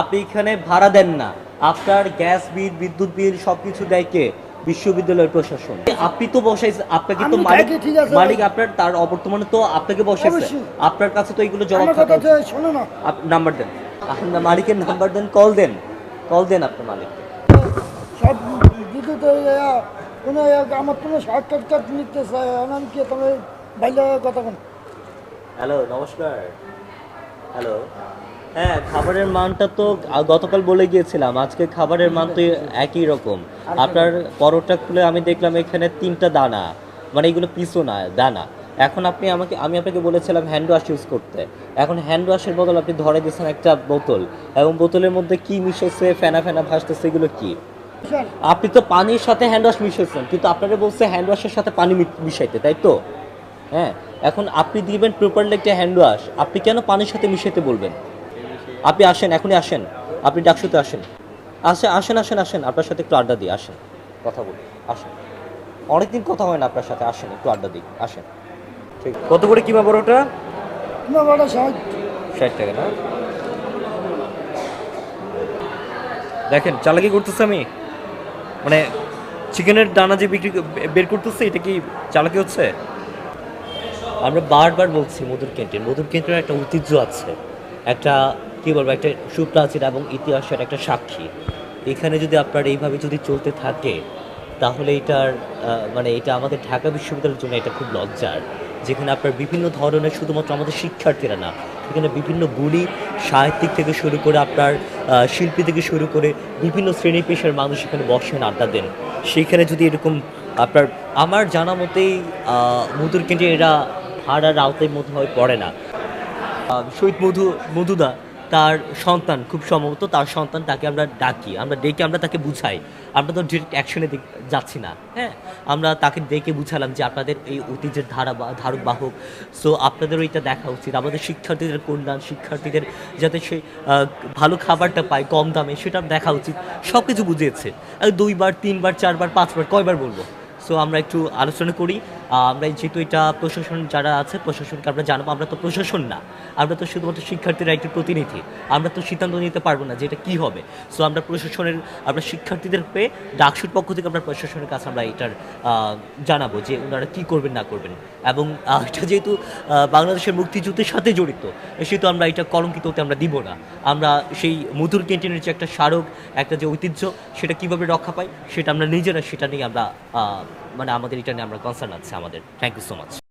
আপনি এখানে ভাড়া দেন না। আপনার গ্যাস বিল বিদ্যুৎ বিল সবকিছু দেয় কে? বিশ্ববিদ্যালয়ের প্রশাসন। আপনি তো বসাইছেন আপনাকে তো মালিক। মালিক আপনার তার অবর্তমানে তো আপনাকে বসাইছে। আপনার কাছে তো এগুলো জবাব আমার থাকা কথা উচিত। তো শোনো না। নাম্বার দেন। আপনার মালিকের নাম্বার দেন কল দেন। কল দেন আপনার মালিক সব কোনো আমার কোনো শর্টকাট নিতে চাই আমি কি তুমি বাইরে কথা বল। হ্যালো নমস্কার। হ্যালো। হ্যাঁ খাবারের মানটা তো গতকাল বলে গিয়েছিলাম, আজকে খাবারের মান তো একই রকম। আপনার পরোটা খুলে আমি দেখলাম এখানে তিনটা দানা মানে এগুলো পিসও না, দানা। এখন আপনি আমাকে আমি আপনাকে বলেছিলাম হ্যান্ড ওয়াশ ইউজ করতে। এখন হ্যান্ড ওয়াশের বদল আপনি ধরে দিয়েছেন একটা বোতল, এবং বোতলের মধ্যে কি মিশেছে ফেনা ফেনা ভাসতেছে, এগুলো কি? আপনি তো পানির সাথে হ্যান্ড ওয়াশ মিশেছেন কিন্তু আপনারা বলছে হ্যান্ড ওয়াশের সাথে পানি মিশাইতে, তাই তো? হ্যাঁ এখন আপনি দিবেন প্রপারলি একটা হ্যান্ড ওয়াশ আপনি কেন পানির সাথে মিশাইতে বলবেন? আপনি আসেন এখনই আসেন। আপনি ডাকসুতে আসেন। আসে আসেন আসেন আসেন। আপনার সাথে একটু আড্ডা দিই আসেন। কথা বলি আসেন। অনেকদিন কথা হয় না আপনার সাথে আসেন একটু আড্ডা দিই আসেন। ঠিক কত করে কিমা বড়টা তোমার বড় সাহায্য ষাট টাকা না? দেখেন চালাকি করতেছে আমি। মানে চিকেনের দানা যে বিক্রি বের করতেছে এটা কি চালাকি হচ্ছে? আমরা বারবার বলছি মধুর ক্যান্টিন। মধুর ক্যান্টিনের একটা ঐতিহ্য আছে। একটা কি বলব, একটা সুপ্রাচীন এবং ইতিহাসের একটা সাক্ষী। এখানে যদি আপনার এইভাবে যদি চলতে থাকে, তাহলে এটার মানে এটা আমাদের ঢাকা বিশ্ববিদ্যালয়ের জন্য এটা খুব লজ্জার। যেখানে আপনার বিভিন্ন ধরনের শুধুমাত্র আমাদের শিক্ষার্থীরা না, সেখানে বিভিন্ন গুণী সাহিত্যিক থেকে শুরু করে আপনার শিল্পী থেকে শুরু করে বিভিন্ন শ্রেণি পেশার মানুষ এখানে বসেন আড্ডা দেন। সেইখানে যদি এরকম আপনার, আমার জানা মতেই মধুর ক্যান্টিন এরা ভাড়ার আওতায় মধ্যে হয়, পড়ে না। শহীদ মধু, মধুদা তার সন্তান, খুব সম্ভবত তার সন্তান তাকে আমরা ডাকি। আমরা ডেকে আমরা তাকে বুঝাই। আমরা তো ডিরেক্ট অ্যাকশনে যাচ্ছি না হ্যাঁ? আমরা তাকে ডেকে বুঝালাম যে আপনাদের এই ঐতিহ্যের ধারা বা ধারক বাহক সো আপনাদেরও এটা দেখা উচিত। আমাদের শিক্ষার্থীদের কল্যাণ, শিক্ষার্থীদের যাতে সে ভালো খাবারটা পায় কম দামে, সেটা দেখা উচিত। সব কিছু বুঝিয়েছে দুইবার, তিনবার, চারবার, পাঁচবার, কয়বার বলব? সো আমরা একটু আলোচনা করি। আমরা যেহেতু এটা প্রশাসন যারা আছে, প্রশাসনকে আমরা জানব, আমরা তো প্রশাসন না। আমরা তো শুধুমাত্র শিক্ষার্থীরা একটি প্রতিনিধি। আমরা তো সিদ্ধান্ত নিতে পারব না যে এটা কী হবে। সো আমরা প্রশাসনের, আমরা শিক্ষার্থীদের পেয়ে ডাকসুর পক্ষ থেকে আমরা প্রশাসনের কাছে আমরা এটার জানাব যে ওনারা কী করবেন, না করবেন। এবং এটা যেহেতু বাংলাদেশের মুক্তিযুদ্ধের সাথে জড়িত, সেহেতু আমরা এটা কলঙ্কিত হতে আমরা দিব না। আমরা সেই মধুর ক্যান্টিনের যে একটা স্মারক, একটা যে ঐতিহ্য, সেটা কীভাবে রক্ষা পাই সেটা আমরা নিজেরা, সেটা নিয়ে আমরা মানে আমাদের এটা নিয়ে আমরা কনসার্ন আছে আমাদের। Thank you so much